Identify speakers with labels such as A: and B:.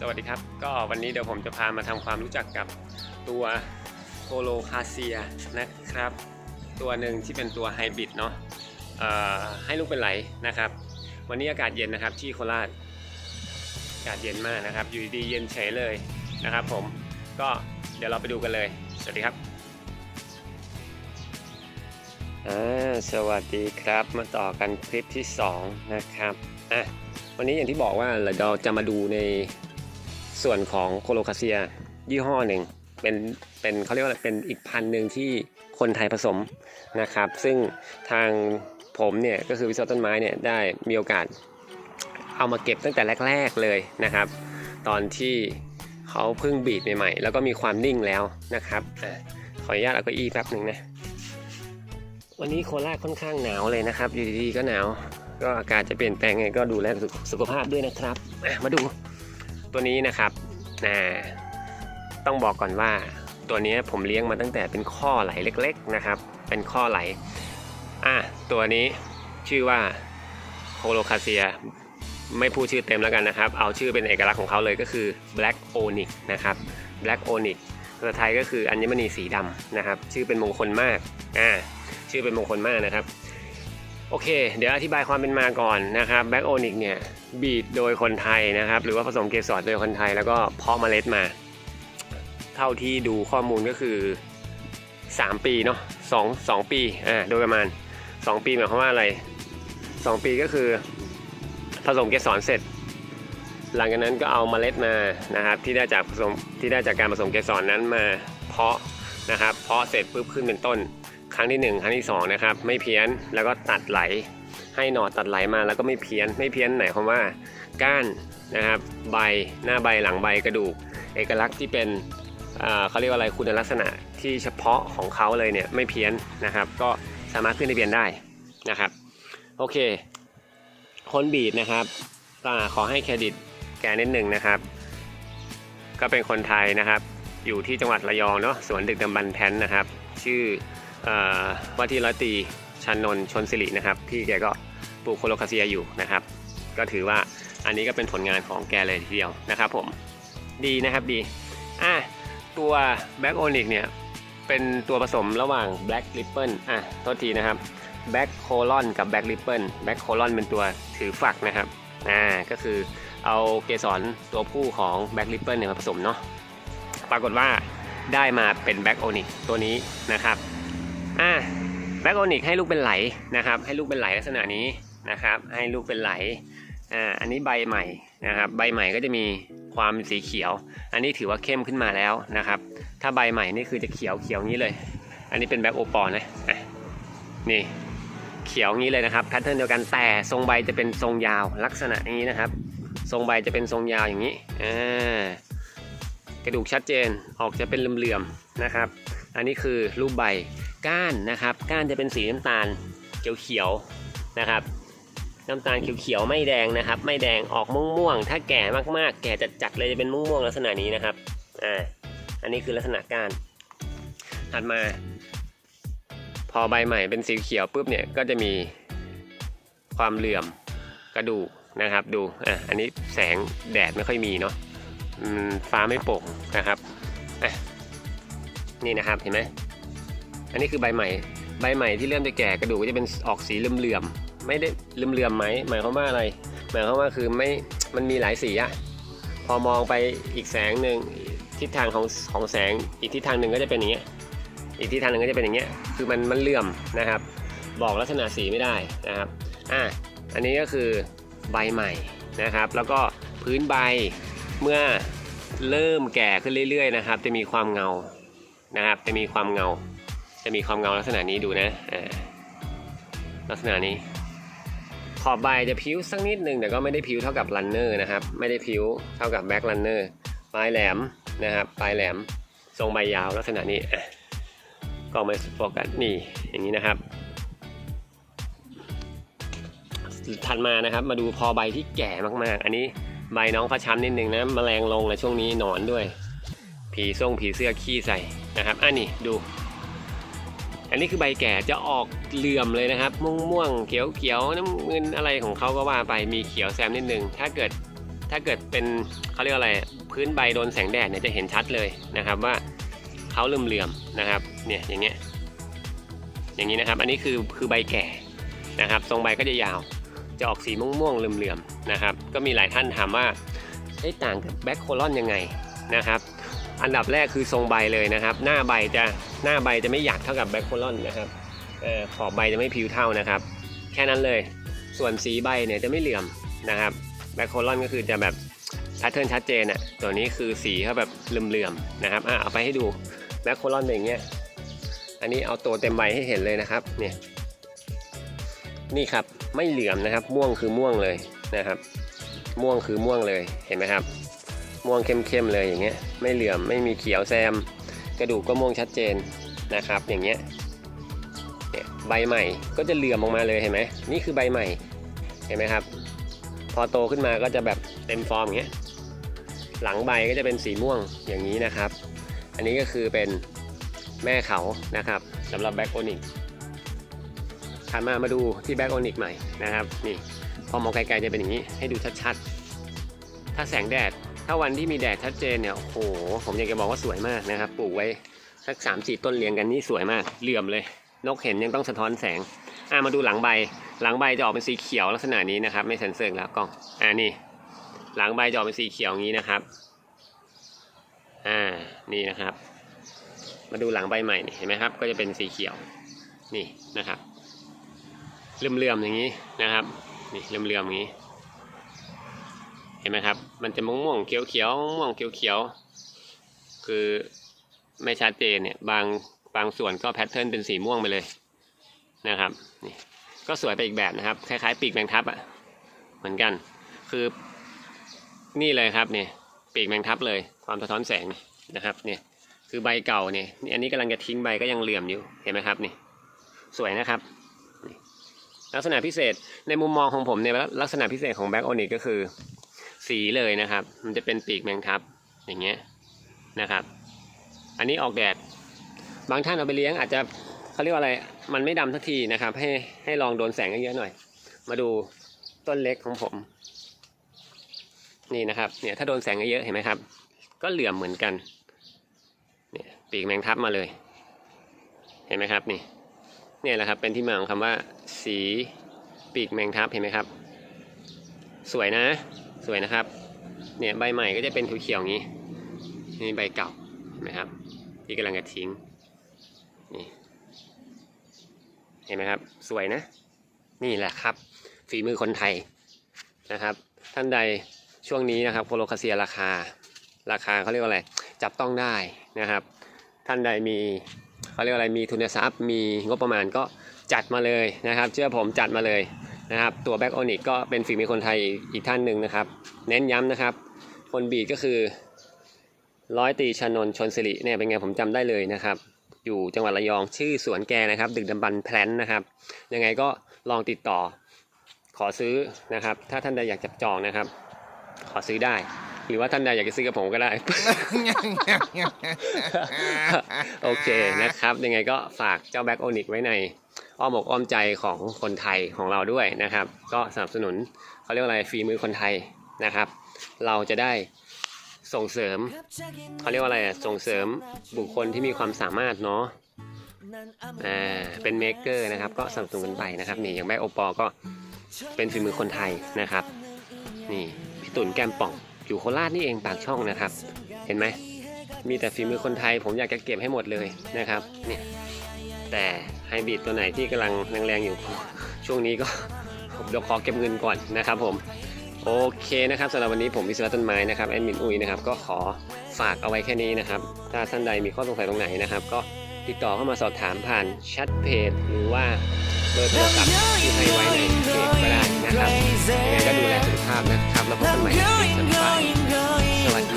A: สวัสดีครับ ก็วันนี้เดี๋ยวผมจะพามาทำความรู้จักกับตัวโคโลคาเซียนะครับ ตัวหนึ่งที่เป็นตัวไฮบริดเนาะให้ลูกเป็นไหลนะครับ วันนี้อากาศเย็นนะครับที่โคราชอากาศเย็นมากนะครับ อยู่ดีเย็นเฉยเลยนะครับ ผมก็เดี๋ยวเราไปดูกันเลย สวัสดีครับสวัสดีครับมาต่อกันคลิปที่สองนะครับอะวันนี้อย่างที่บอกว่าเราจะมาดูใน ส่วนของโคโลคาเซีย ยี่ห้อหนึ่งเป็นเป็นเขาเรียกว่าเป็นอีกพันหนึ่งที่คนไทยผสมนะครับ ซึ่งทางผมเนี่ยก็คือวิศวต้นไม้เนี่ยได้มีโอกาสเอามาเก็บตั้งแต่แรก ๆเลยนะครับ ตอนที่เขาเพิ่งบีดใหม่ๆแล้วก็มีความนิ่งแล้วนะครับขออนุญาตเอาเก้าอี้แป๊บหนึ่งนะวันนี้โคราชค่อนข้างหนาวเลยนะครับ อยู่ดีๆก็หนาว ก็อากาศจะเปลี่ยนแปลงไงก็ดูแลสุขภาพด้วยนะครับ มาดู ตัวนี้นะครับนะต้องบอกก่อนว่าตัวนี้ผมเลี้ยงมาตั้งแต่เป็นข้อไหลเล็ก ๆนะครับ เป็นข้อไหลอะตัวนี้ชื่อว่าโคโลคาเซียไม่พูดชื่อเต็มแล้วกันนะครับ เอาชื่อเป็นเอกลักษณ์ของเขาเลยก็คือ Black Onyx นะครับ Black Onyx ภาษาไทยก็คืออัญมณีสีดำนะครับ ชื่อเป็นมงคลมากอ่าชื่อเป็นมงคลมากนะครับ โอเค เดี๋ยวอธิบายความเป็นมาก่อนนะครับแบ็กโอนิกเนี่ย บีดโดยคนไทยนะครับ หรือว่าผสมเกสรโดยคนไทยแล้วก็เพาะเมล็ดมา เท่าที่ดูข้อมูลก็คือ 3 ปีเนาะสองสองปีอ่าโดยประมาณ 2 ปีหมายความว่าอะไร 2 ปีก็คือผสมเกสรเสร็จ หลังจากนั้นก็เอาเมล็ดมานะครับ ที่ได้จากผสมที่ได้จากการผสมเกสรนั้นมาเพาะนะครับเพาะเสร็จปุ๊บขึ้นเป็นต้น ครั้งที่ 1 ครั้งที่2นะครับไม่เพี้ยนแล้วก็ตัดไหล ให้หนอตัดไหลมาแล้วก็ไม่เพี้ยน ไม่เพี้ยนไหนความว่า ก้านนะครับใบหน้าใบหลังใบกระดูก เอกลักษณ์ที่เป็นเขาเรียกว่าอะไรคุณลักษณะที่เฉพาะของเขาเลยเนี่ยไม่เพี้ยนนะครับ ก็สามารถขึ้นทะเบียนได้นะครับโอเคคนบีดนะครับก็ขอให้เครดิตแกนิดหนึ่งนะครับ ก็เป็นคนไทยนะครับ อยู่ที่จังหวัดระยองเนาะสวนดึกดำบรรแพนนะครับ ชื่ออว่าที่ร้อยตี ชันนนท์ชนสิรินะครับพี่แกก็ปลูกโคโลคาเซียอยู่นะครับ ก็ถือว่าอันนี้ก็เป็นผลงานของแกเลยทีเดียวนะครับผมดีนะครับดีอะตัวแบ็กโอนิกเนี่ยเป็นตัวผสมระหว่างแบล็กริปเปิลอะโทษทีนะครับแบ็กโคลอนกับแบ็กริปเปิลแบ็กโคลอนเป็นตัวถือฝักนะครับอ่าก็คือเอาเกสรตัวผู้ของแบ็กริปเปิลเนี่ยมาผสมเนาะปรากฏว่าได้มาเป็นแบ็กโอนิกตัวนี้นะครับอะ แบ็กโอนิกให้ลูกเป็นไหลนะครับ ให้ลูกเป็นไหลลักษณะนี้นะครับ ให้ลูกเป็นไหลอ่าอันนี้ใบใหม่นะครับ ใบใหม่ก็จะมีความสีเขียว อันนี้ถือว่าเข้มขึ้นมาแล้วนะครับ ถ้าใบใหม่นี่คือจะเขียวเขียวนี้เลย อันนี้เป็นแบ็กโอปอนะอะนี่เขียวงี้เลยนะครับแพทเทิร์นเดียวกันแต่ทรงใบจะเป็นทรงยาวลักษณะนี้นะครับ ทรงใบจะเป็นทรงยาวอย่างนี้อ่ากระดูกชัดเจนออกจะเป็นเหลื่อมๆนะครับ อันนี้คือรูปใบ ก้านนะครับ ก้านจะเป็นสีน้ำตาลเขียวๆนะครับ น้ำตาลเขียวๆไม่แดงนะครับ ไม่แดงออกม่วงๆถ้าแก่มากๆ แก่จัดๆเลยจะเป็นม่วงๆลักษณะนี้นะครับอ่าอันนี้คือลักษณะก้านถัดมา พอใบใหม่เป็นสีเขียวปุ๊บเนี่ยก็จะมีความเหลื่อมกระดูกนะครับ ดูอะอันนี้แสงแดดไม่ค่อยมีเนาะฟ้าไม่โปร่งนะครับอะนี่นะครับเห็นไหม อันนี้คือใบใหม่ ใบใหม่ที่เริ่มจะแก่กระดูกก็จะเป็นออกสีเหลื่อมๆไม่ได้เหลื่อมๆไหมหมายความว่าอะไร หมายความว่าคือไม่มันมีหลายสีอะพอมองไปอีกแสงหนึ่งทิศทางของของแสงอีกทิศทางหนึ่งก็จะเป็นอย่างเงี้ยอีกทิศทางหนึ่งก็จะเป็นอย่างเงี้ยคือมันมันเหลื่อมนะครับ บอกลักษณะสีไม่ได้นะครับอะอันนี้ก็คือใบใหม่นะครับ แล้วก็พื้นใบเมื่อเริ่มแก่ขึ้นเรื่อยๆนะครับ จะมีความเงานะครับ จะมีความเงา จะมีความเงาลักษณะนี้ดูนะอ่าลักษณะนี้ ขอบใบจะพิ้วสักนิดหนึ่งแต่ก็ไม่ได้พิ้วเท่ากับรันเนอร์นะครับ ไม่ได้พิ้วเท่ากับแบ็กรันเนอร์ปลายแหลมนะครับปลายแหลมทรงใบยาวลักษณะนี้กล้องไม่โฟกัสนี่อย่างนี้นะครับถัดมานะครับมาดูพอใบที่แก่มากๆ อันนี้ใบน้องพระช้ำนิดนึงนะแมลงลงในช่วงนี้หนอนด้วย ผีส่งผีเสื้อขี้ใส่นะครับ อันนี้ดู อันนี้คือใบแก่จะออกเหลื่อมเลยนะครับ ม่วงๆเขียวๆน้ำเงินอะไรของเขาก็ว่าไปมีเขียวแซมนิดนึงถ้าเกิดถ้าเกิดเป็นเขาเรียกอะไรพื้นใบโดนแสงแดดเนี่ยจะเห็นชัดเลยนะครับว่าเขาเหลื่อมๆนะครับเนี่ยอย่างเงี้ยอย่างนี้นะครับ อันนี้คือคือใบแก่นะครับ ทรงใบก็จะยาวจะออกสีม่วงๆเหลื่อมๆนะครับ ก็มีหลายท่านถามว่าต่างกับแบ็คโคลอนยังไงนะครับ อันดับแรกคือทรงใบเลยนะครับ หน้าใบจะหน้าใบจะไม่หยักเท่ากับแบ็คโคลอนนะครับออขอบใบจะไม่ผิวเท่านะครับ แค่นั้นเลย ส่วนสีใบเนี่ยจะไม่เหลื่อมนะครับแบ็คโคลอนก็คือจะแบบแพทเทิร์นชัดเจนอะ่ะตัวนี้คือสีเขาแบบเหลื่อมๆนะครับอะเอาไปให้ดูแบ็คโคลอนเป็นอย่างเงี้ยอันนี้เอาตัวเต็มใบให้เห็นเลยนะครับเนี่ยนี่ครับไม่เหลื่อมนะครับ ม่วงคือม่วงเลยนะครับ ม่วงคือม่วงเลยเห็นไหมครับ ม่วงเข้มๆเลยอย่างเงี้ยไม่เหลื่อมไม่มีเขียวแซม กระดูกก็ม่วงชัดเจนนะครับอย่างเงี้ยเนี่ยใบใหม่ก็จะเหลื่อมออกมาเลยเห็นไหมนี่คือใบใหม่เห็นไหมครับ พอโตขึ้นมาก็จะแบบเต็มฟอร์มอย่างเงี้ยหลังใบก็จะเป็นสีม่วงอย่างนี้นะครับ อันนี้ก็คือเป็นแม่เขานะครับสำหรับแบ็กโอนิกถัดมามาดูที่แบ็กโอนิกใหม่นะครับนี่พอมองไกลๆจะเป็นอย่างนี้ให้ดูชัดๆ ถ้าแสงแดด ถ้าวันที่มีแดดชัดเจนเนี่ยโอ้โหผมอยากจะบอกว่าสวยมากนะครับปลูกไว้สักสามสี่ต้นเรียงกันนี่สวยมากเหลื่อมเลย นกเห็นยังต้องสะท้อนแสงอ่ามาดูหลังใบ หลังใบจะออกเป็นสีเขียวลักษณะนี้นะครับ ไม่เซนเซอร์แล้วกล้องอ่านี่ หลังใบจะออกเป็นสีเขียวงนี้นะครับอ่านี่นะครับ มาดูหลังใบใหม่เห็นไหมครับ ก็จะเป็นสีเขียวนี่นะครับเลื่อมๆอย่างนี้นะครับ นี่เลื่อมๆอย่างนี้ เห็นไหมครับ มันจะม่วงม่วงเขียวเขียวม่วงเขียวเขียวคือไม่ชัดเจนเนี่ยบางบางส่วนก็แพทเทิร์นเป็นสีม่วงไปเลยนะครับนี่ก็สวยไปอีกแบบนะครับ คล้ายๆ ปีกแมงทับอะ่ะเหมือนกัน คือนี่เลยครับเนี่ยปีกแมงทับเลย ความสะท้อนแสงนะครับเนี่ยคือใบเก่าเนี่ยนี่อันนี้กำลังจะทิ้งใบก็ยังเหลื่อมอยู่เห็นไหมครับนี่สวยนะครับลักษณะพิเศษในมุมมองของผมเนี่ยลักษณะพิเศษของแบ็กโอนิกก็คือ สีเลยนะครับ มันจะเป็นปีกแมงทับอย่างเงี้ยนะครับ อันนี้ออกแดด บางท่านเอาไปเลี้ยงอาจจะเขาเรียกว่าอะไร มันไม่ดำสักทีนะครับ ให้ให้ลองโดนแสงเยอะๆหน่อย มาดูต้นเล็กของผม นี่นะครับ เนี่ยถ้าโดนแสงเยอะๆเห็นไหมครับ ก็เหลื่อมเหมือนกัน เนี่ยปีกแมงทับมาเลย เห็นไหมครับนี่ เนี่ยแหละครับเป็นที่มาของคำว่า สีปีกแมงทับเห็นไหมครับ สวยนะ สวยนะครับ เนี่ยใบใหม่ก็จะเป็นเขียวๆอย่างนี้ นี่ใบเก่าเห็นไหมครับ ที่กำลังจะทิ้ง นี่ เห็นไหมครับ สวยนะ นี่แหละครับ ฝีมือคนไทยนะครับ ท่านใดช่วงนี้นะครับโคโลคาเซียราคา ราคาเขาเรียกว่าอะไร จับต้องได้นะครับ ท่านใดมีเขาเรียกว่าอะไร มีทุนทรัพย์ มีงบประมาณก็จัดมาเลยนะครับ เชื่อผมจัดมาเลย นะครับ ตัวแบ็กโอนิกก็เป็นฝีมือคนไทยอีกท่านหนึ่งนะครับ เน้นย้ำนะครับ คนบีดก็คือร้อยตรีชนนท์ชนสิริเนี่ยเป็นไงผมจำได้เลยนะครับ อยู่จังหวัดระยองชื่อสวนแกนะครับ ดึกดำบรรพ์แพลนนะครับ ยังไงก็ลองติดต่อ ขอซื้อนะครับ ถ้าท่านใดอยากจับจองนะครับ ขอซื้อได้ หรือว่าท่านใดอยากจะซื้อกับผมก็ได้ โอเคนะครับ ยังไงก็ฝากเจ้าแบ็กโอนิกไว้ใน อ้อมอกอ้อมใจของคนไทยของเราด้วยนะครับ ก็สนับสนุนเขาเรียกว่าอะไรฝีมือคนไทยนะครับ เราจะได้ส่งเสริมเขาเรียกว่าอะไรอะส่งเสริมบุคคลที่มีความสามารถเนาะอ่าเป็นเมคเกอร์นะครับ ก็สนับสนุนกันไปนะครับนี่อย่างแม่โอปอก็เป็นฝีมือคนไทยนะครับ นี่พี่ตุ่นแก้มป่องอยู่โคราชนี่เองปากช่องนะครับ เห็นไหมมีแต่ฝีมือคนไทย ผมอยากจะเก็บให้หมดเลยนะครับเนี่ยแต่ ไฮบริดตัวไหนที่กำลังแรงๆอยู่ช่วงนี้ก็ผมเดี๋ยวขอเก็บเงินก่อนนะครับผมโอเคนะครับสำหรับวันนี้ผมวิศวะต้นไม้นะครับแอดมินอุ้ยนะครับก็ขอฝากเอาไว้แค่นี้นะครับ ถ้าท่านใดมีข้อสงสัยตรงไหนนะครับ ก็ติดต่อเข้ามาสอบถามผ่านแชทเพจหรือว่าเบอร์โทรศัพท์ที่ให้ไว้ในเพจก็ได้นะครับยังไงก็ดูแลสุขภาพนะครับแล้วพบกันใหม่ในคลิปต่อไปสวัสดี